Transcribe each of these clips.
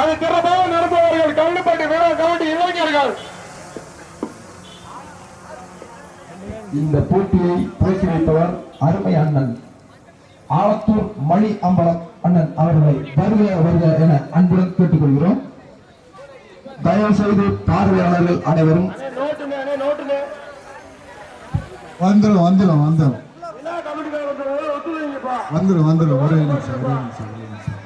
அது திறமாக நடப்பவர்கள் கல்லுப்பட்டி வீர கபடி இளைஞர்கள். இந்த போட்டியை துவக்கி வைப்பவர் அருமை அண்ணன். ஆலத்தூர் மணி அம்பலம் அண்ணன் அவர்களை வருக வருக என அன்புடன் கேட்டுக்கொள்கிறோம். தயவு செய்து பார்வையாளர்கள் அனைவரும் வந்துடும் வந்துடும் வந்துடும் வந்துடும் வந்துடும் ஒரே நிமிஷம் ஒரே நிமிஷம் ஒரே நிமிஷம்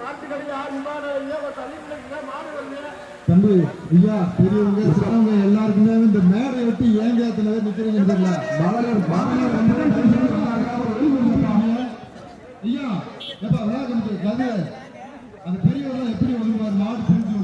மாட்டுக்கடிக்கு ஆறு விமானம் தள்ளி மாடு வந்து தம்பி ஐயா பெரியவங்க சிறவங்க எல்லாருக்குமே இந்த மேடை விட்டு ஏன் ஏத்துனவே நிக்கிறீங்கன்னு தெரியல. மகளிர் மகளிர் ஐயா எப்ப விளையாட்டு கதை அந்த பெரியவங்க எப்படி ஒழுங்குவார் மாடு புரிஞ்சு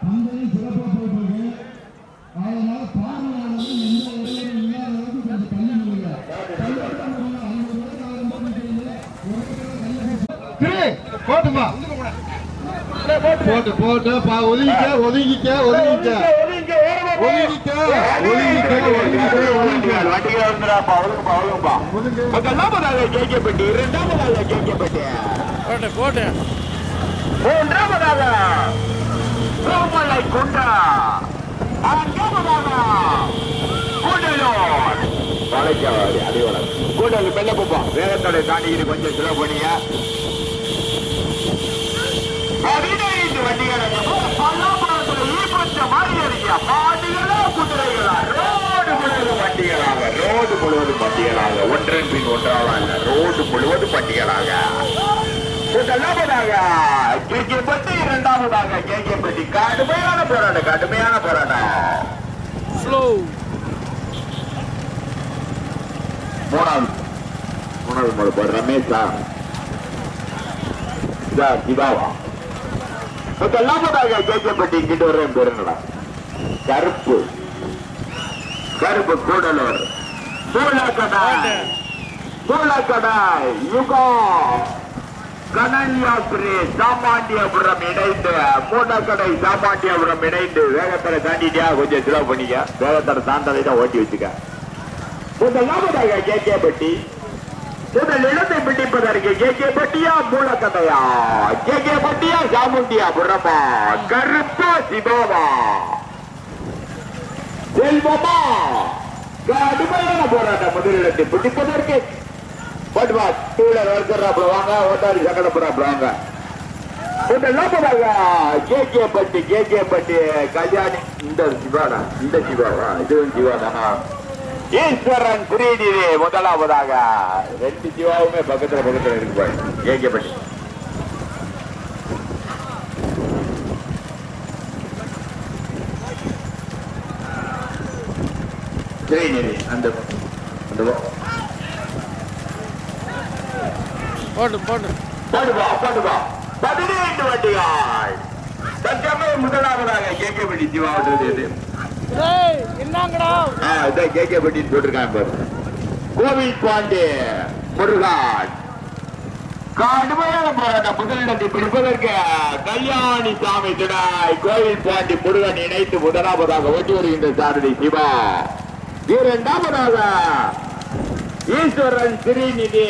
பந்தயம் சிறப்பாக போயிட்டு இருக்கு அதனால பார்வையாளர்கள் எந்த இடைவெளியும் இல்லாத அளவுக்கு கொஞ்சம் தள்ளி நில்லுங்க. தள்ளி நில்லுங்க. அவங்க உலக ஆரம்பம் நிக்கிறீங்க. ஒரு இடத்துல கையை பிடி, போட்டுப்பா போட்டு போட்டு பா ஒதுங்கிக்க ஒதுங்கிக்க ஒதுங்கிக்க ஒதுங்க ஒதுங்கிக்க ஒதுங்கிக்க ஒதுங்கிக்க ஒதுங்கிக்க. வண்டிகள் மூன்றாவதாக ரோமலை குண்டா கூடலூர் வளைக்காவாடி வேகத்தோட கொஞ்சம் சில பண்ணியா ரோடு முழுவதும் வண்டிகளாக ஒன்றன் பின் ஒன்றாக ரோடு முழுவதும் வண்டிகளாக முதலாவதாக கேகேபட்டி இரண்டாவதாக கேகேபட்டி கடுமையான போராட்டம் கடுமையான போராட்டம் ஸ்லோ மூணாவது மூணாவது ரமேஷா. இதா இதாவா முதலாவதாக கேகேபட்டி இங்கிட்டு வர்றேன் பேருங்களா கருப்பு கருப்பு கூடலூர் சூழக்கடாய் சூழக்கடாய் யுகம் கனன்யாஸ்ரீ சாமாண்டியபுரம் இணைந்து மூடக்கடை சாமாண்டியபுரம் இணைந்து வேகத்தடை தாண்டிட்டியா கொஞ்சம் ஸ்லோ பண்ணிக்க வேகத்தடை தாண்டதை தான் ஓட்டி வச்சுக்க முதலாவதாக கேகேபட்டி முதல் இடத்தை பிடிப்பதற்கு கே பட்டியா மூலக்கட்டையா கே பட்டியா சாமுண்டியா புறமா கருப்பா சிவாவா. செல்வமா. கடுமையான போராட்டம். முதலிடத்தை பிடிப்பதற்கு பட்வா டூலர் வளர்க்குறாப்புல வாங்க ஓட்டாரி சங்கடப்படுறாப்புல வாங்க. முதலாவதாக கே பட்டி கேகே பட்டி கல்யாணி. இந்த சிவாடா இந்த சிவாடா. இதுவும் சிவாதானா? ஈஸ்வரன் குறியீடு முதலாவதாக. ரெண்டு சிவாவுமே பக்கத்துல பக்கத்துல இருக்கு பாரு கேகே பட்டி ஸ்ரீநிதி அந்த போட்டு போட்டு போடுவா போடுவா பதினெட்டு வண்டிகள் முதலாவதாக கேகே பட்டி சிவாவுன்றது எது ஏய் என்னங்கடா? ஆ, இதான் கேகே பட்டின்னு போட்டிருக்காங்க பாரு. கோவில் பாண்டி முருகான். கடுமையான போராட்டம் முதலிடத்தை பிடிப்பதற்கு கல்யாணி சாமி துணாய் கோவில் பாண்டி முருகன் இணைத்து முதலாவதாக ஓட்டி வருகின்ற சாரதி சிவா. இரண்டாவதாக ஈஸ்வரன் ஸ்ரீநிதி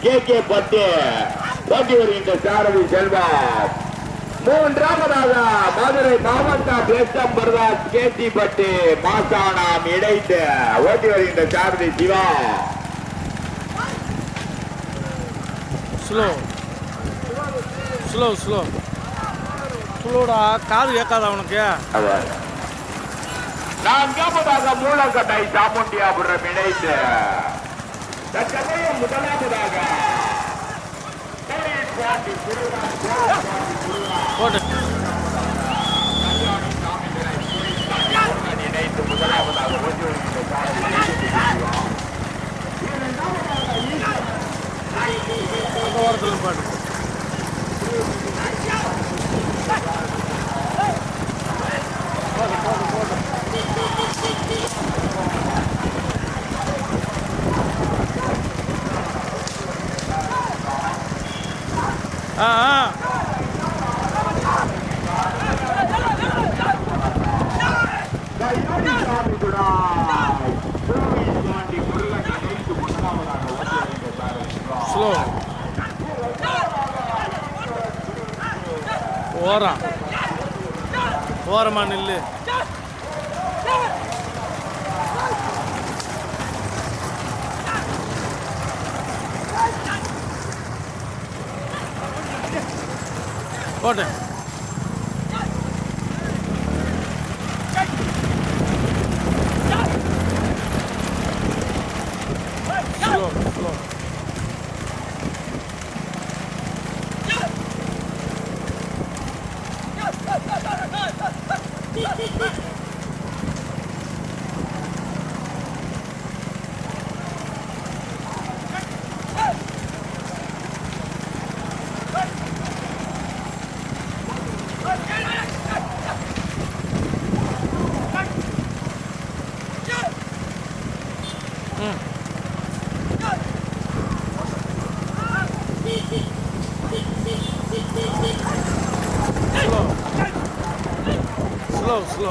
கே கே பட்டு ஓட்டி வருகின்ற சாரதி செல்வம். மூன்றாவதாக மதுரை மாவட்டம் எஸ்எம் பிரதாஸ் கேசி பட்டு மாசானாம் இணைத்து ஓட்டி வருகின்ற சாரதி சிவா. ஸ்லோ ஸ்லோ ஸ்லோ ஸ்லோடா காது கேட்காதா உனக்கு? நான்காவதாக மூலக்கட்டை சாமுண்டியாபுரம் இணைத்து. முதலாவதாக. கோயில் பாண்டி திருவாரூர் கோயில் பாண்டி திருவாரூர் போட்டு இணைத்து முதலாவதாக ஓட்டி வருகின்ற சாரதி அந்த ஓரத்தில் பாட்டு போட்டு போட்டு போட்டு போகிறான் ஓரமா நில்லு போட்டேன் ஸ்லோ ஸ்லோ ஸ்லோ ஸ்லோ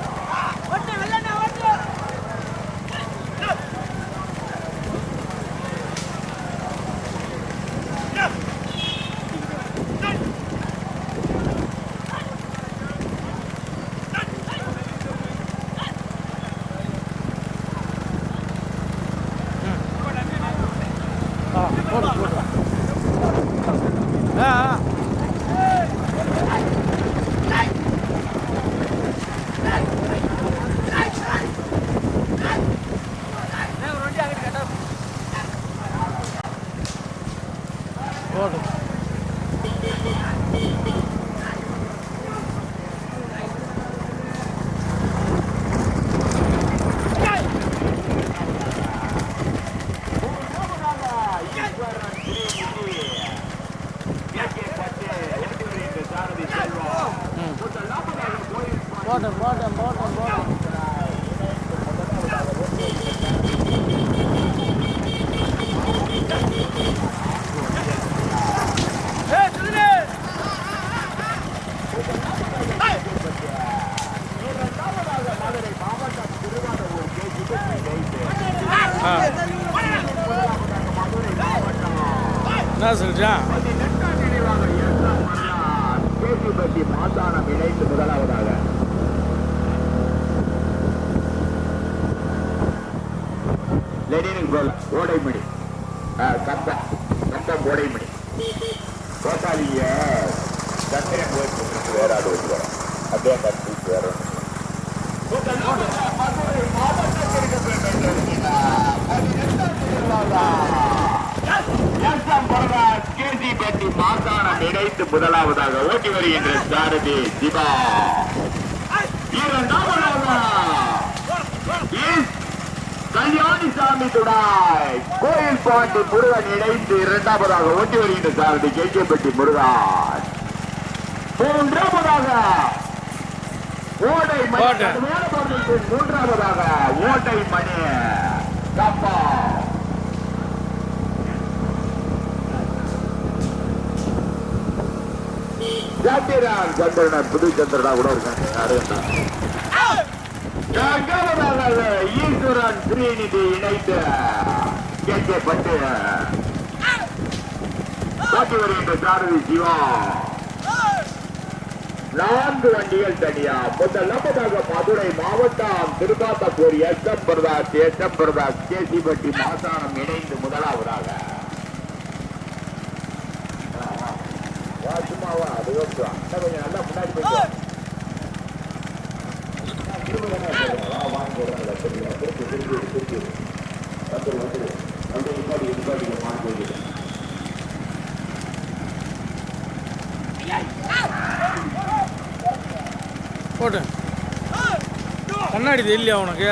ஆ போடு போடு ஆ ஆ போடு போட்டேன் போட்டேன் போட்டேன் போட்டேன் ஆ சொல்றான். கேசிப்பட்டி மாசானம் இணைந்து முதலாவதாக லெனின் கோல் ஓடைமணி கம்பம் கம்பம் ஓடைமணி கோட்டாளிய சந்திரன் கோயில் வேற ஆடு வச்சுக்கிறோம் அப்படியே கட்டி கேசிப்பட்டி மாசானம் இணைத்து முதலாவதாக ஓட்டி வருகின்ற சாரதி சிவா இஸ் கல்யாணிசாமி துடாய் கோயில் பாண்டி முருகன் இணைந்து இரண்டாவதாக ஓட்டி வருகின்ற சாரதி கேஜேப்பட்டி முருகன். மூன்றாவதாக ஓடை மணி மூன்றாவதாக ஓட்டை மணி கப்பா. சந்திரன் சந்திரன் புது சந்திரனா கூட இருக்காங்க. யாரும் ஈஸ்வரன் ஸ்ரீநிதி இணைத்து கேட்கப்பட்டு ஓட்டி வருகின்ற சாரதி சிவா. நான்கு வண்டிகள் தனியா. முதலாவதாக மதுரை மாவட்டம் திருப்பாத்தப்பூர் S M brothers S M brothers Kesippatti Masanam இணைந்து முதலாவதாக ஆ, ஆ. வா, சும்மா கொஞ்சம் நல்லா முன்னாடி போயிட்டு வாங்க திருப்பி, திருப்பி, திருப்பி. வந்து மாறி போயிட்டு. போட்டேன் கண்ணாடி தெரியலையா உனக்கு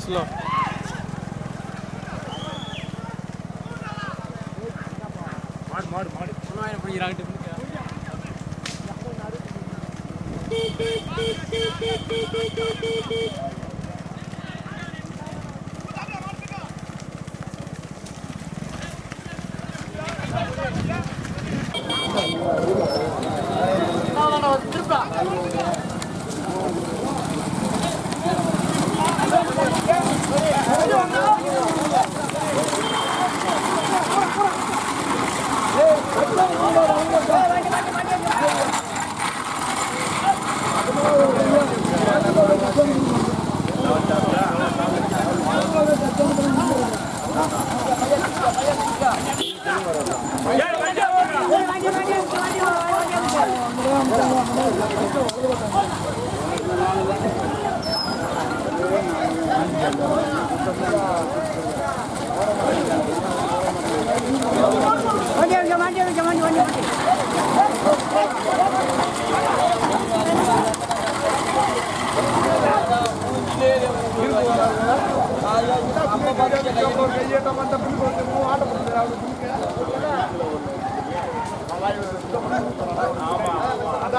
ஸ்லோ மாடு மாடு மாடு பிடிக்கிறாங்க Oh.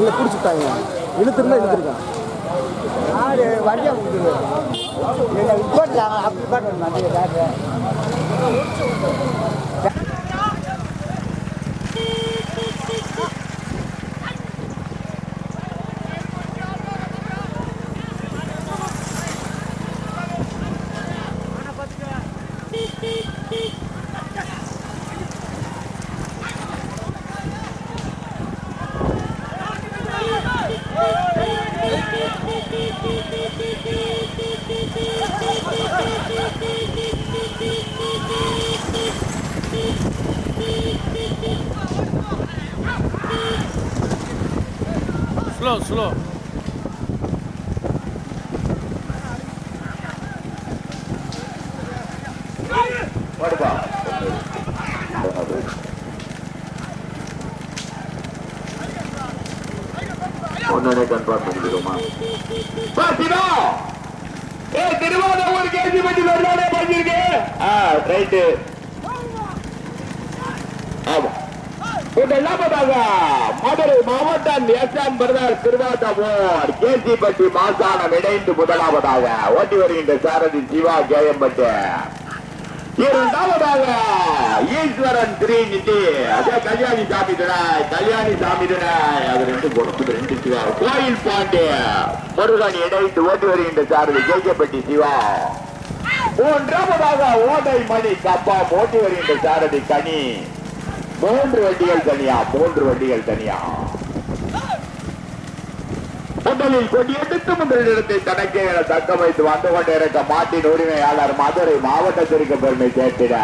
இல்லை பிடிச்சிட்டாங்க இழுத்துருந்தா இழுத்துருக்கான் ஆடு வண்டியாக விட்டுது எங்கள் விப்பாட்டாங்க அப்படி விப்பாட்டு ஸ்லோ ஸ்லோ ஒன்னே கன்ஃபார்ம் பண்ணிக்கிறோமா பாத்தினா? ஏ திருவாரூர் கேஜி பட்டி வெள்ளாடே பண்ணிருக்கு ஆ ரைட்டு முதலாவதாக மதுரை மாவட்டம் எஸ்எம் பிரதர் திருவாத்தமோர் கேசிப்பட்டி மாசானம் இணைந்து முதலாவதாக ஓட்டி வருகின்ற சாரதி சிவா ஜெயம்பட்டு. இரண்டாவதாக ஈஸ்வரன் திரீநிதி. அதே கல்யாணி சாமி தினாய் கல்யாணி சாமி தினாய் அது ரெண்டு கொடுத்து ரெண்டு சிவா. கோயில் பாண்டே முருகன் இணைந்து ஓட்டி வருகின்ற சாரதி கேக்கப்பட்டி சிவா. மூன்றாவதாக ஓடை மணி கப்பா ஓட்டி வருகின்ற சாரதி கனி. மூன்று வண்டிகள் தனியா மூன்று வண்டிகள் தனியா? முதலில் கொடியெடுத்து முதலிடத்தை தனக்கே என தக்க வைத்து வந்து கொண்டிருக்க மாட்டின் உரிமையாளர் மதுரை மாவட்டத்திற்கு பெருமை சேர்த்திட.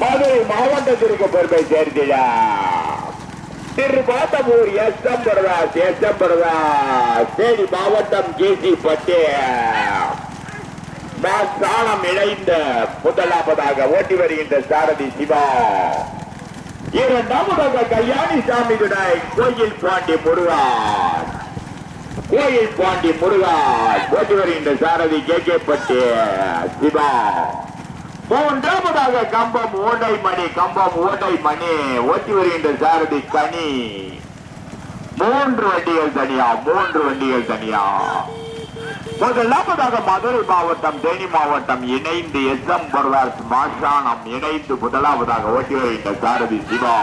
மதுரை மாவட்டத்திற்கு பெருமை சேர்த்திட. திருபாத்தமூர் S M brothers S M brothers Theni மாவட்டம் கேசி பட்டே சாணம் இணைந்த முதலாவதாக ஓட்டி வருகின்ற சாரதி சிவா. இரண்டாவதாக கல்யாணி சாமி விடாய் கோயில் பாண்டி முருகான் கோயில் பாண்டி முருகான் ஓட்டி வருகின்ற சாரதி கே கே பட்டி சிவா. மூன்றாவதாக கம்பம் ஓடை மணி கம்பம் ஓடை மணி. ஓட்டி வருகின்ற சாரதி கனி. மூன்று வண்டிகள் தனியா மூன்று வண்டிகள் தனியா. முதலாவதாக மதுரை மாவட்டம் தேனி மாவட்டம் இணைந்து எஸ் எம் பர்வாஸ் மாஷானம் இணைந்து முதலாவதாக ஓட்டி வருகின்ற சாரதி சிவா.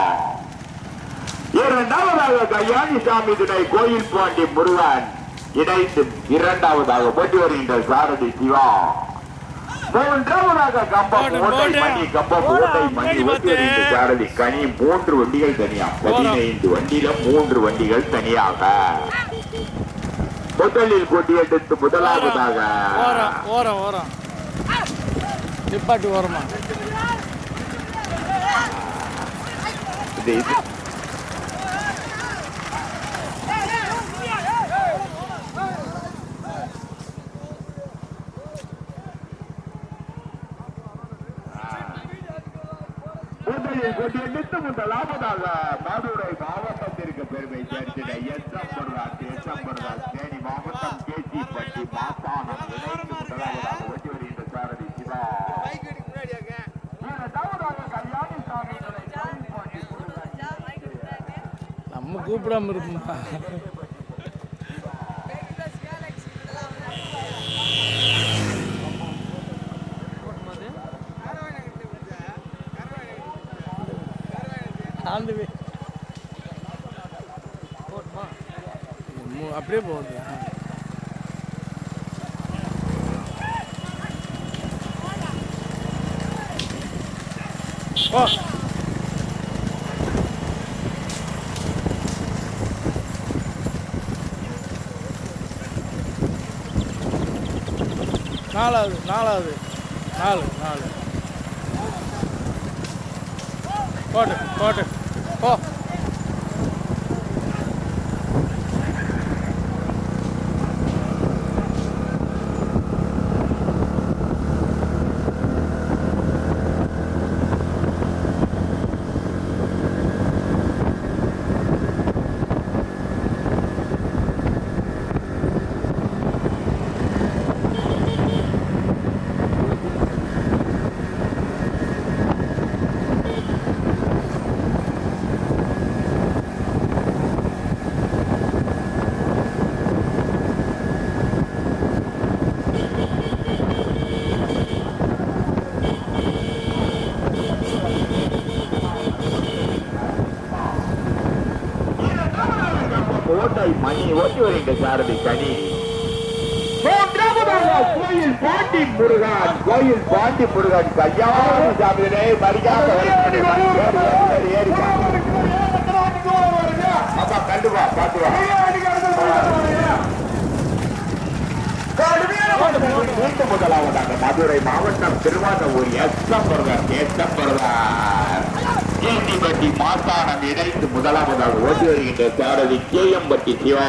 இரண்டாவதாக கல்யாணி சாமி துணை கோயில் பாண்டி முருகன் இணைந்து இரண்டாவதாக ஓட்டி வருகின்ற சாரதி சிவா. கனி மூன்று வண்டிகள் தனியா. பதினைந்து வண்டியில மூன்று வண்டிகள் தனியாக. முதலில் கொடியெடுத்து முதலாவதாக. ஓரம் ஓரம் ஓரம் நிப்பாட்டு ஓரமா இது. இது முதலில் கொடியெடுத்து முதலாவதாக மதுரை மாவட்டத்திற்கு பெருமை சேர்த்திட எச்சம் பர்தாஸ் எஸ்எம் பர்தாஸ் தேனி மாவட்டம் கேசி பட்டி மாசானம் முதலாவதாக ஓட்டி வருகின்ற சாரதி சிவா. நம்ம கூப்பிடாம இருப்போம்ப்பா ஆண்டு அப்படியே போகுது. ஓ நாலாவது நாலாவது நாலு நாலு. போட்டு போட்டு போ கோட்டை மணி ஓட்டி வருகின்ற சாரதி கனி. கோயில் பாண்டி முருகன் கோயில் பாண்டி முருகன் கல்யாண சாமியிலே மரியாத அப்பா கண்டுவா பாத்துவா மீண்டும் முதலாவதாக மதுரை மாவட்டம் திருவாரூர் எஸ்எம்பர்கர் எஸ்எம்பர்கர் கேண்டிப்பட்டி மாசானம் இணைத்து முதலாவதாக ஓட்டி வருகின்ற சாரதி கேஎம்பட்டி சிவா.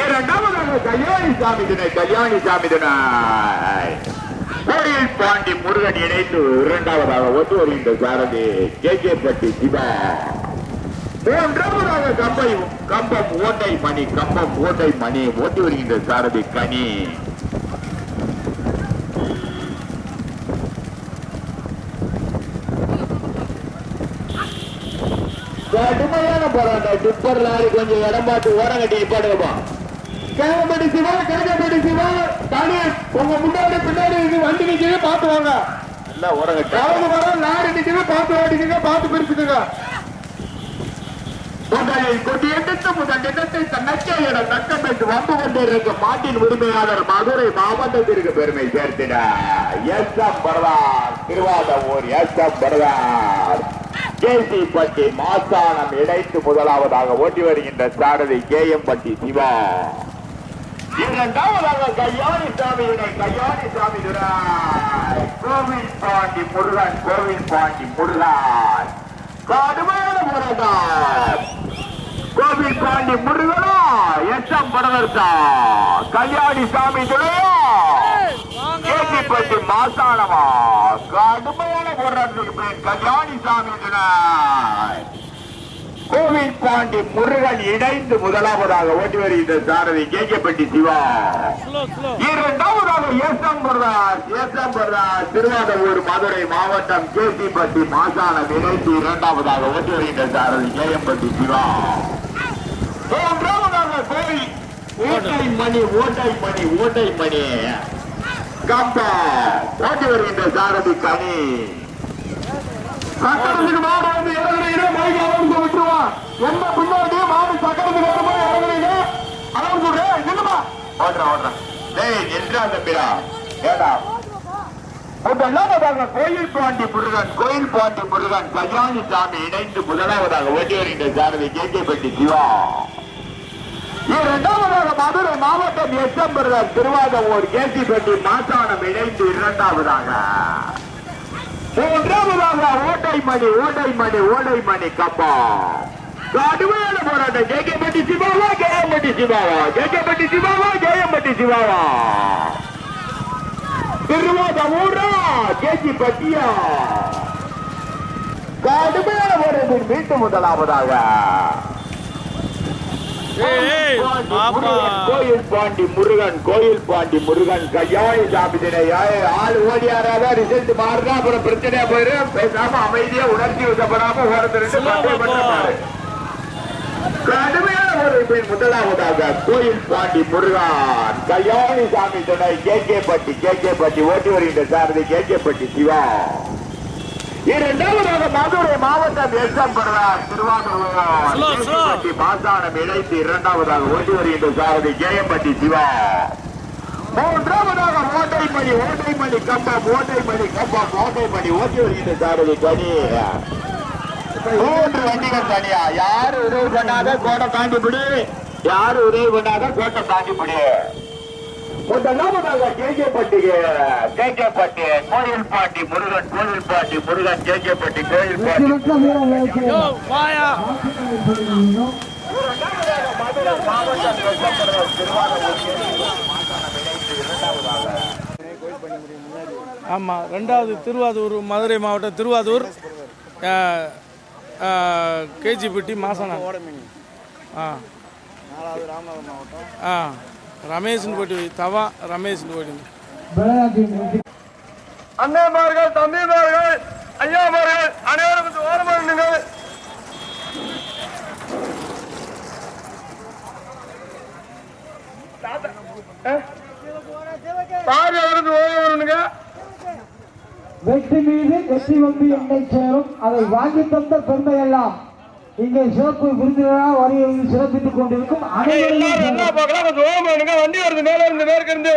இரண்டாவதாக கல்யாணி சாமி தினை கல்யாணி சாமி தினாய் கோயில் பாண்டி முருகன் இணைத்து இரண்டாவதாக ஓட்டி வருகின்ற சாரதி கேகேப்பட்டி சிவா. மூன்றாவதாக கம்பை கம்பம் ஓட்டை மணி கம்பம் ஓட்டை மணி ஓட்டி வருகின்ற சாரதி கனி. கடுமையான போராட்டம். டிப்பர் லாரி கொஞ்சம் இடம் பார்த்து ஓரம் கட்டி நிப்பாடுங்கப்பா கேங்கப்பட்டி சிவா கேங்கப்பட்டி சிவா. தனி உங்க முன்னாடி பின்னாடி இது வண்டி நிக்குது பார்த்து வாங்க. நல்லா ஓரம் கட்டி. கலந்து வர லாரி நிக்குது பார்த்து ஓட்டிக்குங்க பார்த்து பிரிச்சுக்குங்க. மாட்டின் உரிமையாளர் மதுரை மாவட்டத்திற்கு பெருமை சேர்த்திட. S M brothers Thiruvathur S M brothers Kesippatti Masanam இணைத்து முதலாவதாக ஓட்டி வருகின்ற சாரதி கே எம் பட்டி சிவா. இரண்டாவதாக கல்யாணி சாமியுடைய கையாணி சாமி கோவில் பாண்டி முருகன் கோவில் பாண்டி முருகன். கடுமையான முருகன். கோவில் பாண்டி முருகனா எச்சம் பரதர்த்தா கல்யாணி சாமி துணை கேசிப்பட்டி மாசானமா கடுமையான போராட்டத்துக்கு பின் கல்யாணி சாமி கோவில் பாண்டி முருகன் இணைந்து முதலாவதாக ஓட்டி வருகின்ற சாரதி கேகப்பட்டி சிவா. இரண்டாவதாக ஏசம்பர்தாஸ் ஏசம்பர்தாஸ் திருவாரூர் மதுரை மாவட்டம் கேசிப்பட்டி மாசானம் இணைத்து இரண்டாவதாக ஓட்டி வருகின்ற சாரதி கேஎம்பட்டி சிவா. மூன்றாவதாக கோவில் ஓட்டை மணி ஓட்டை மணி ஓட்டை மணி. ஓட்டி வருகின்ற சாரதி கனி சக்கரத்துக்கு மாடு வந்து இறங்குறீங்க மைக் அலவுன்ஸ் விட்டுருவான் எந்த பின்னாடி மாடு சக்கரத்துக்கு வரும்போது இறங்குறீங்க அலவுன்ஸ் விடுறேன் என்னமா ஓடுறா ஓடுறா. டேய் நின்றா தம்பிடா ஏடா. கோயில் பாண்டி முருகன் கோயில் பாண்டி முருகன் கல்யாணி சாமி இணைந்து முதலாவதாக ஓட்டி வருகின்ற சாரதி கே கே பட்டி சிவா. இரண்டாவதாக மதுரை மாவட்டம் எஸ்எம்பர்கள் திருவாதவூர் கேசி பெட்டி மாசானம் இணைந்து இரண்டாவதாக. மூன்றாவதாக ஓட்டைமணி ஓட்டைமணி ஓடைமணி கப்பா. கடுமையான போராட்டம். ஜெயகப்பட்டி சிவாவா ஜெயம்பட்டி சிவாவா. ஜெயகப்பட்டி சிவாவா ஜெயம்பட்டி சிவாவா. திருவாதூரா கேஜி பட்டியா கடுமையான போராட்டம். மீண்டும் முதலாவதாக. கோயில் பாண்டி முருகன் கோயில் பாண்டி முருகன் கையாளி சாப்பிட்டே ஆள் ஓடியாராதான் ரிசல்ட் மாறுனா அப்புறம் பிரச்சனையா போயிரும் பேசாம அமைதியா உணர்ச்சி வசப்படாம ஓரத்து ரெண்டு Slow பட்டே போ. பண்ண கடுமையான ஒரு பெண் முதலாவதாக கோயில் பாண்டி முருகன் கல்யாணி சாமி துணை K K Patti K K Patti ஓட்டி வருகின்ற சாரதி கே கே பட்டி சிவா. இரண்டாவதாக மதுரை மாவட்டம் எஸ்எம் பெருவார் திருவாரூர் மாசானம் இணைத்து இரண்டாவதாக ஓட்டி வருகின்ற சாரதி கேஎம்பட்டி சிவா. மூன்றாவதாக ஓட்டைமணி ஓட்டைமணி கம்பம் ஓட்டைமணி கம்பம் ஓட்டைமணி ஓட்டி வருகின்ற சாரதி கனி மூன்று வண்டிகள் தனியா? யாரு உதவி பண்ணாத கோட்டை தாண்டி பிடி யாரு உதவி பண்ணாத கோட்டை தாண்டி பிடி முதலாவதாக கேஜேப்பட்டிக்கு கேஜேப்பட்டி கோயில் பாட்டி முருகன் கோயில் பாட்டி முருகன் கேஜேப்பட்டி கோயில் பாட்டி வெற்றி வீரர் வேலைக்கு யோ வாயா ஆமாம் ரெண்டாவது திருவாரூர் மதுரை மாவட்டம் திருவாரூர் கேஜிப்பட்டி மாசனா ஆ. நாலாவது ராமநாதபுரம் மாவட்டம். ஆ. ரமேஷ்னு போட்டு. தவா ரமேஷ்னு போட்டு. அண்ணன்மார்கள் தம்பிமார்கள் ஐயாமார்கள் அனைவரும் ஓரமாக நின்னுங்க பாதி அவருக்கு ஓரம் வரணுங்க வெற்றி மீது வெற்றி வந்து என்னை சேரும். அதை வாங்கி தந்த பெருமையெல்லாம் இங்கே சிறப்பு விருந்தினராக வரி சிறப்பித்துக் கொண்டிருக்கும் எல்லாரும் அனைவரும் என்ன பார்க்கலாம் கொஞ்சம் ஓரம் வரணுங்க வண்டி வருது. மேல இருந்து மேற்கு இருந்து.